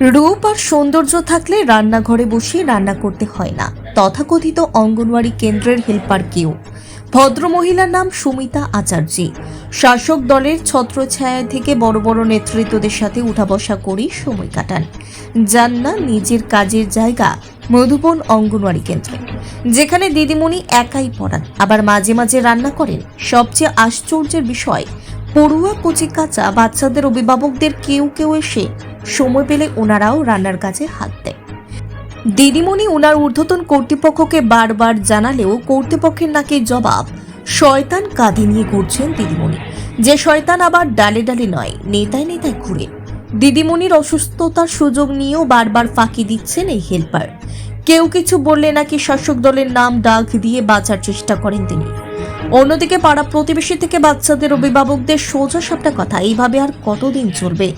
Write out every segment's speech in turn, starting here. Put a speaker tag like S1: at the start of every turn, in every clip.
S1: রূপ আর সৌন্দর্য থাকলে রান্নাঘরে বসে রান্না করতে হয় না। তথাকথিত অঙ্গনওয়াড়ি কেন্দ্রের হেল্পার কেউ। ভদ্রমহিলার নাম সুমিতা আচার্যি। শাসক দলের ছত্রছায়া থেকে বড় বড় নেতৃত্বদের সাথে উঠা বসা করেই সময় কাটান। যান না নিজের কাজের জায়গা মধুবন অঙ্গনওয়াড়ি কেন্দ্রে। যেখানে দিদিমণি একাই পড়ান। আবার মাঝে মাঝে রান্না করেন। সবচেয়ে আশ্চর্যের বিষয়, পড়ুয়া কচি কাঁচা বাচ্চাদের অভিভাবকদের কেউ কেউ এসে সময় পেলে ওনারাও রান্নার কাজে হাত দেয়। দিদিমণি ওনার ঊর্ধ্বতন কর্তৃপক্ষকে বারবার জানালেও কর্তৃপক্ষের নাকি জবাব শয়তান কাঁধে নিয়ে ঘুরছেন দিদিমণি। যে শয়তান আবার ডালে ডালে নয়, নেতায় নেতায় ঘুরে। দিদিমণির অসুস্থতার সুযোগ নিয়েও বারবার ফাঁকি দিচ্ছেন এই হেল্পার। কেউ কিছু বললে নাকি শাসক দলের নাম ডাক দিয়ে বাঁচার চেষ্টা করেন তিনি। অন্যদিকে পাড়া প্রতিবেশী থেকে বাচ্চাদের অভিভাবকদের সোজা সাপটা কথা, এইভাবে আর কতদিন চলবে?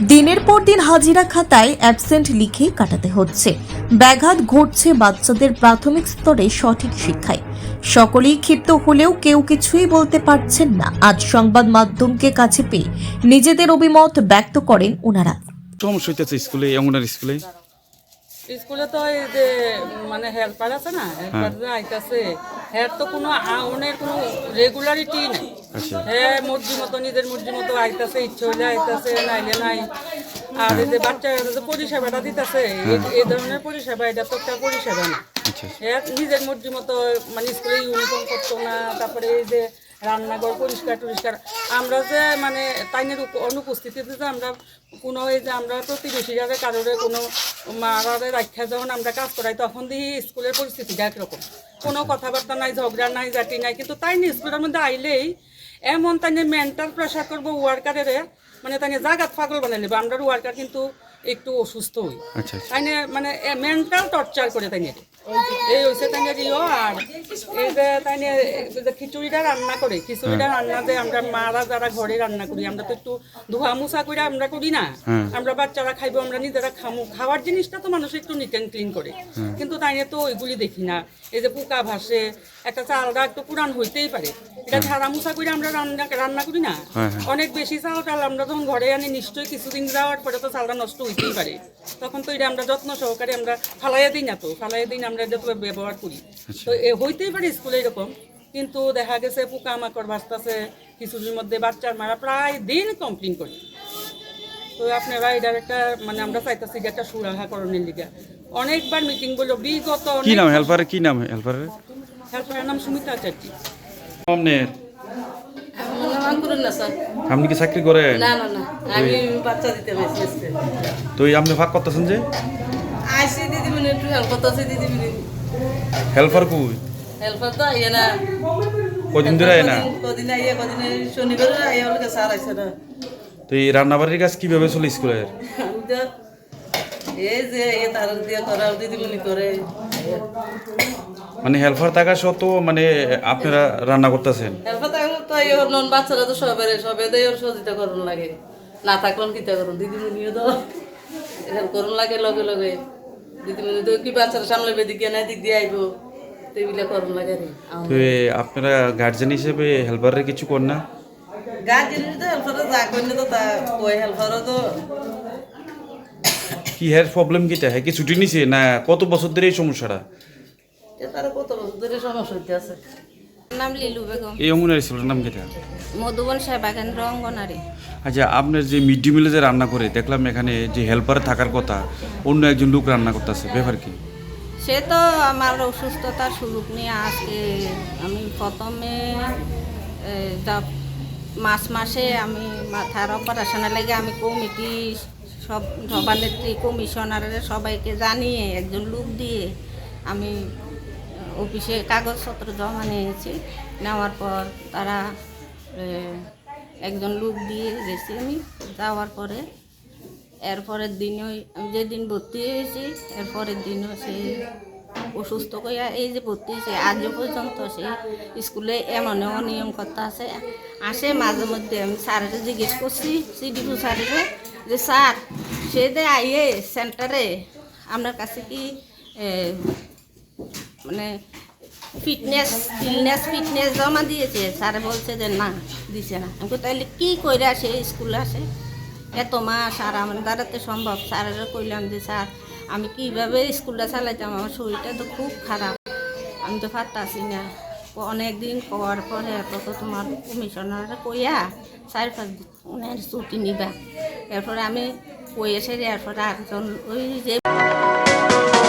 S1: দিনের পর দিন হাজিরা খাতায় অ্যাবসেন্ট লিখে কাটাতে হচ্ছে। ব্যাঘাত ঘটছে বাচ্চাদের প্রাথমিক স্তরে সঠিক শিক্ষায়। সকলেই ক্ষিপ্ত হলেও কেউ কিছুই বলতে পারছেন না। আজ সংবাদ মাধ্যমকে কাছে পেয়ে নিজেদের অভিমত ব্যক্ত করেন ওনারা।
S2: সমস্যা হইতেছে স্কুলে অঙ্গনার স্কুলে।
S3: স্কুলে তো এই যে মানে হেল্পার আছে না হেল্পার আইতাছে। হ্যার তো কোনো আউনের কোনো রেগুলারিটি নাই। হ্যাঁ মর্জি মতো নিজের মর্জি মতো আইতাছে ইচ্ছে হইলে আইতাছে নাইলে নাই। আর এই যে বাচ্চারা যে পরিষেবাটা দিতেছে এই ধরনের পরিষেবা এটা তো একটা পরিষেবা না।
S2: আচ্ছা
S3: হ্যাঁ নিজের মর্জি মতো মানে স্কুলে ইউনিফর্ম করতো না তারপরে এই যে রান্নাঘর পরিষ্কার টরিষ্কার আমরা যে মানে তাইনের অনুপস্থিতিতে যে আমরা কোনো এই যে আমরা প্রতিবেশীরা কারোরে কোনো মারারে রাখা যখন আমরা কাজ করাই তখন দেখি স্কুলের পরিস্থিতিটা একরকম। কোনো কথাবার্তা নাই ঝগড়া নাই জাতি নাই কিন্তু তাই স্কুলের মধ্যে আইলেই এমন তাই মেন্টাল প্রেশার করব ওয়ার্কারের মানে তাই জাগাত পাগল বানাই নেবে। আমরা ওয়ার্কার কিন্তু একটু অসুস্থ হই
S2: আচ্ছা আচ্ছা।
S3: তাইনে মানে মেন্টাল টর্চার করে তাইনে। এই হয়েছে তাইনে ইও আর? এই যে যে খিচুড়িটা রান্না করে খিচুড়িটা রান্না যে আমরা মারা যারা ঘরে রান্না করি আমরা তো একটু ধোয়া মুছা করে আমরা করি না।
S2: হ্যাঁ।
S3: আমরা বাচ্চারা খাইবো আমরা নিজেরা খামু। খাওয়ার জিনিসটা তো মানুষ একটু নিট অ্যান্ড ক্লিন করে। কিন্তু তাইনে তো ওইগুলি দেখি না। এই যে পোকা ভাসে একটা চালটা একটু পুরান হইতেই পারে। এটা ঝাড়া মুছা করে আমরা রান্না রান্না করি না।
S2: হ্যাঁ, হ্যাঁ।
S3: অনেক বেশি চাল টাল আমরা যখন ঘরে আনি নিশ্চয়ই কিছুদিন যাওয়ার পরে তো চালটা নষ্ট হইতেই পারে। তখন তো এটা আমরা যত্ন সহকারে আমরা ফালাইয়া দিই না তো ফালাইয়া দিই দিন আমরা এটা ব্যবহার করি। তো এ হইতেই পারে স্কুলে এরকম কিন্তু দেখা গেছে পোকামাকড় ভাসতেছে কিছুদিন মধ্যে বাচ্চার মারা প্রায় দিন কমপ্লেন করি। তো আপনারা এটার একটা মানে আমরা চাইতেছি যে একটা সুরাহা করণের লিগা। অনেকবার মিটিং বলল বিগত
S2: কি নাম হেল্পারের কি নাম হেল্পারের
S3: হেল্পারের নাম সুমিতা আচার্য
S2: আপনার?
S4: আমার করুন না স্যার
S2: আপনি কি চাকরি করেন?
S4: না না না আমি বাচ্চা দিতে
S2: তো আপনি ভাগ করতেছেন যে?
S4: আইসি একটু হেল্প করতেছে দিদিমণি
S2: হেল্পার কুই?
S4: হেল্পার তো আইয়ে না।
S2: কদিন ধরে আয় না?
S4: কদিন- আইয়ে কদিন শনিবার আইয়ে ওকে স্যার আইসে না।
S2: তো এই রান্নাবাড়ির কাজ কীভাবে চলে স্কুলের?
S4: এই যে এ তার দিয়ে করা দিদিমণি করে।
S2: মানে হেল্পার থাকা সত্ত্বেও মানে আপনারা রান্না করতেছেন?
S4: হেল্পার তো তো এই নন বাচ্চারা তো সবের সবে তো ওর সহযোগিতা করুন লাগে। না থাকলাম কিতা করুন? দিদিমণিও তো হেল্প করুন লাগে লগে লগে। তো কি বাচ্চারা সামলাবে দিক না দিক দিয়ে আইব? তো এগুলো করুন লাগে
S2: তো আপনারা গার্জেন হিসেবে হেল্পারের কিছু কর না?
S4: গার্জেন তো হেল্পার যা করলে তো তা ওই হেল্পারও তো।
S2: কি হের প্রবলেম কিটা? হ্যাঁ কি ছুটি নিছে? না কত বছর ধরে এই সমস্যাটা?
S4: তার কত বছর ধরে সমস্যা হইতে আছে।
S5: নাম লিলু বেগম।
S2: এই অঙ্গনারী স্কুলের নাম কিটা
S5: মধুবন সেবা কেন্দ্র অঙ্গনারী।
S2: আচ্ছা আপনার যে মিড ডে মিলে যে রান্না করে দেখলাম এখানে যে হেল্পার থাকার কথা অন্য একজন লোক রান্না করতেছে ব্যাপার কি?
S5: সে তো আমার অসুস্থতার সুযোগ নিয়ে আজকে আমি প্রথমে মাস মাসে আমি মাথার অপারেশনের লেগে আমি কমিটি সব সভানেত্রী কমিশনারের সবাইকে জানিয়ে একজন লোক দিয়ে আমি অফিসে কাগজপত্র জমা নিয়েছি। নেওয়ার পর তারা একজন লোক দিয়ে গেছি আমি। যাওয়ার পরে এরপরের দিনও আমি যেদিন ভর্তি হয়েছি এরপরের দিনও সে অসুস্থ কইয়া এই যে ভর্তি হয়েছে, আজও পর্যন্ত সে স্কুলে এমন এমন নিয়ম করতে আছে আসে মাঝে মধ্যে আমি স্যারের জিজ্ঞেস করছি, সিডিপু স্যারের যে স্যার, সে যে আইয়ে সেন্টারে, আপনার কাছে কি মানে ফিটনেস ফিটনেস ফিটনেস জমা দিয়েছে। স্যারে বলছে যে, না, দিছে না। আমি তাহলে কী করে আসে স্কুলে আসে? এত মাস আর আমার দ্বারাতে সম্ভব। স্যারেরা কইলাম যে, স্যার, আমি কীভাবে স্কুলটা চালাইতাম? আমার শরীরটা তো খুব খারাপ। আমি তো পারতাছি না। অনেক দিন পরে এত তো তোমার কমিশনার কইয়া চার পাঁচ দিন উনার ছুটি নিবা। এরপরে আমি কই এসে এরপরে একজন ওই যে